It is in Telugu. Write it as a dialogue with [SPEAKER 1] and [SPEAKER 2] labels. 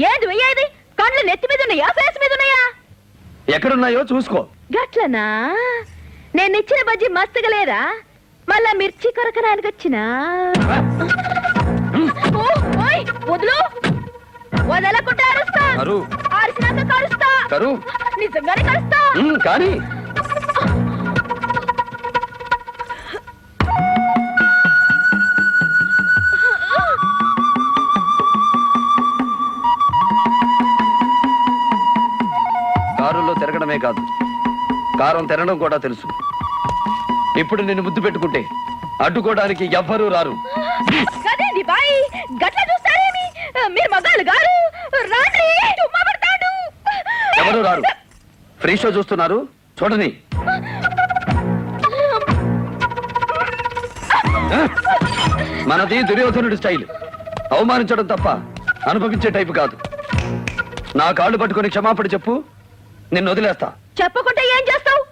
[SPEAKER 1] ఏంది వెయ్యేది కళ్ళు నెత్తి మీద ఉన్నాయా? ఫేస్ మీద ఉన్నాయా?
[SPEAKER 2] ఎక్కడున్నాయో చూసుకో.
[SPEAKER 1] గట్లనా? నేను ఇచ్చిన బజ్జి మస్తుగా లేదా? మళ్ళా మిర్చి కొరకడానికి వచ్చినా వదులు. వదలకుండా అరుస్తా.
[SPEAKER 2] కరు.
[SPEAKER 1] అరిసినాక కరుస్తా.
[SPEAKER 2] కరు.
[SPEAKER 1] నిజంగానే కరుస్తా.
[SPEAKER 2] కానీ కారులో తిరగడమే కాదు. కారం తిరగడం కూడా తెలుసు. ఇప్పుడు నిన్ను ముద్దు పెట్టుకుంటే అడ్డుకోవడానికి ఎవ్వరూ రారు.
[SPEAKER 1] కదేంది బాయ్? గట్ల చూస్తారేమి? మీరు మగాళ్ళు గారు రాండి చుమ్మా పడతాడు?
[SPEAKER 2] ఎవరు రారు? ఫ్రీ షో చూస్తున్నారు? చూడని? మనది దుర్యోధనుడి స్టైల్. అవమానించడం తప్ప అనుభవించే టైపు కాదు. నా కాళ్ళు పట్టుకొని క్షమాపణ చెప్పు. నిన్ను వదిలేస్తా
[SPEAKER 1] చెప్పకుంటే ఏం చేస్తావు?